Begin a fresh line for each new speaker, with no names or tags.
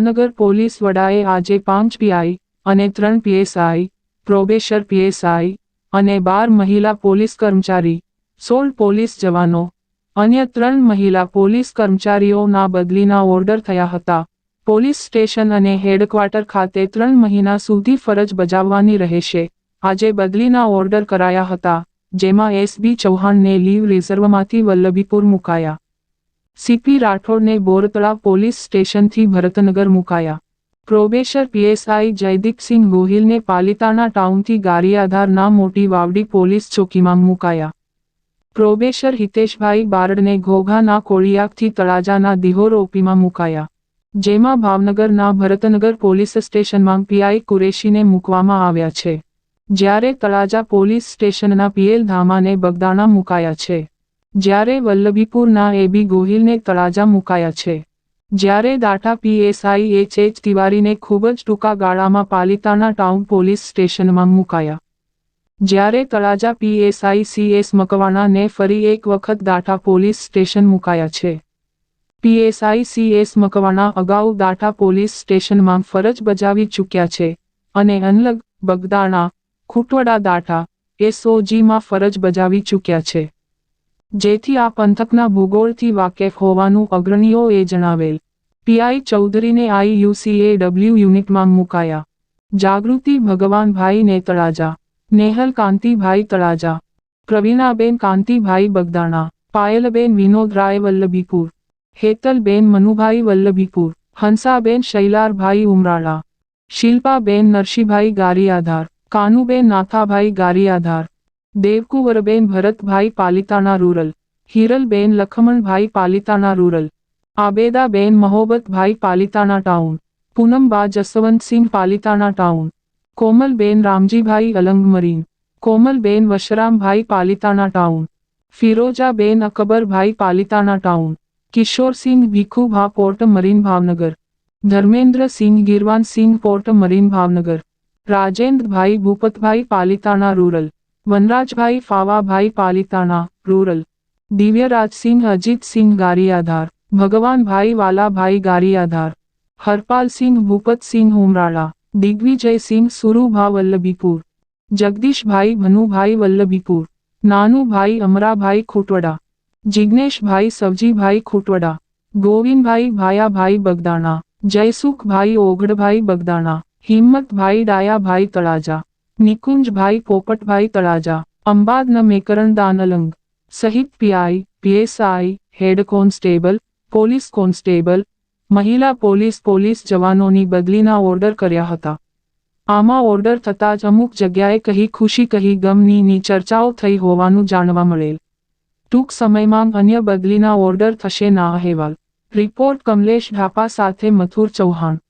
Bharatnagar police વડાએ આજે પાંચ પીઆઈ અને ત્રણ પીએસઆઈ, પ્રોબેશર પીએસઆઈ અને બાર મહિલા પોલીસ કર્મચારી, સોળ પોલીસ જવાનો, અન્ય ત્રણ મહિલા પોલીસ કર્મચારીઓના બદલીના ઓર્ડર થયા હતા. પોલીસ સ્ટેશન અને હેડક્વાર્ટર ખાતે ત્રણ મહિના સુધી ફરજ બજાવવાની રહેશે. આજે બદલીના ઓર્ડર કરાયા હતા, જેમાં એસબી ચૌહાણને લીવ રિઝર્વમાંથી વલ્લભીપુર મુકાયા. સીપી રાઠોડને બોરતળા પોલીસ સ્ટેશનથી ભરતનગર મુકાયા. પ્રોબેશર પીએસઆઈ જયદીપસિંહ ગોહિલને પાલિતાણા ટાઉનથી ગારિયાધારના મોટી વાવડી પોલીસ ચોકીમાં મુકાયા. પ્રોબેશર હિતેશભાઈ બારડને ઘોઘાના કોળિયાકથી તળાજાના દિહોર ઓપીમાં મુકાયા. જેમાં ભાવનગરના ભરતનગર પોલીસ સ્ટેશનમાં પીઆઈ કુરેશીને મૂકવામાં આવ્યા છે. જ્યારે તળાજા પોલીસ સ્ટેશનના પીએલ ધામાને બગદાણા મુકાયા છે. જ્યારે વલ્લભીપુરના એબી ગોહિલને તળાજા મુકાયા છે. જ્યારે દાઠા પીએસઆઈ એચ એચ તિવારીને ખૂબ જ ટૂંકા ગાળામાં પાલિતાના ટાઉન પોલીસ સ્ટેશનમાં મુકાયા. જ્યારે તળાજા પીએસઆઈ સીએસ મકવાણાને ફરી એક વખત દાઠા પોલીસ સ્ટેશન મુકાયા છે. પીએસઆઈ સીએસ મકવાણા અગાઉ દાઠા પોલીસ સ્ટેશનમાં ફરજ બજાવી ચૂક્યા છે અને અનલગ બગદાણા, ખૂટવડા દાઠા એસઓજીમાં ફરજ બજાવી ચૂક્યા છે. જેથી આ પંથકના ભૂગોળથી વાકેફ હોવાનું અગ્રણીઓએ જણાવેલ. પીઆઈ ચૌધરીને આઈયુસીએ ડબલ્યુ યુનિટમાં મુકાયા. Jagruti ભગવાનભાઈને Talaja. Nehal Kantibhai Talaja. Pravinaben Kantibhai Bagdana. Payalben Vinodrai Vallabhipur Hetalben Manubhai Vallabhipur Hansaben Shailarbhai Umrala. Shilpaben Narsinhbhai Adhar Kanuben Nathabhai Gariadhar. Devkunvarben Bharatbhai Palitana rural. Hiralben Lakhmanbhai Palitana rural. Abedaben Mahobatbhai Palitana town. Poonamba Jaswantsinh Palitana town. Komalben Ramjibhai Alang marine Komalben Vashrambhai Palitana town. Firojaben Akbarbhai Palitana town. Kishorsinh Bhikhubha port marine Bhavnagar. Dharmendrasinh Girvansinh port marine Bhavnagar. Rajendrabhai Bhupatbhai Palitana rural. Vanrajbhai Favabhai Palitana, rural. Divyarajsinh Ajitsinh Gariadhar. Bhagwanbhai Valabhai Gariadhar. Harpalsinh Bhupatsinh Umrala. Digvijaysinh Surubha Vallabhipur. Jagdishbhai, Bhanubhai Vallabhipur. Nanubhai, Amrabhai Khutvada. Jigneshbhai Savjibhai Khutvada. Govindbhai, Bhayabhai Bagdana. Jaysukhbhai Ogadbhai Bagdana. Himmatbhai, Dayabhai Talaja. Nikunjbhai Popatbhai Talaja અંબાદના મેકરણ દાનલંગ સહિત PI, PSI, head constable, police constable, મહિલા police police જવાનોની બદલીના order કર્યા હતા. આમાં order થતાં જ અમુક જગ્યાએ કહી ખુશી કહી ગમનીની ચર્ચાઓ થઈ હોવાનું જાણવા મળેલ. ટૂંક સમયમાં અન્ય બદલીના ઓર્ડર થશે ના અહેવાલ. રિપોર્ટ કમલેશ ઢાપા સાથે મથુર ચૌહાણ.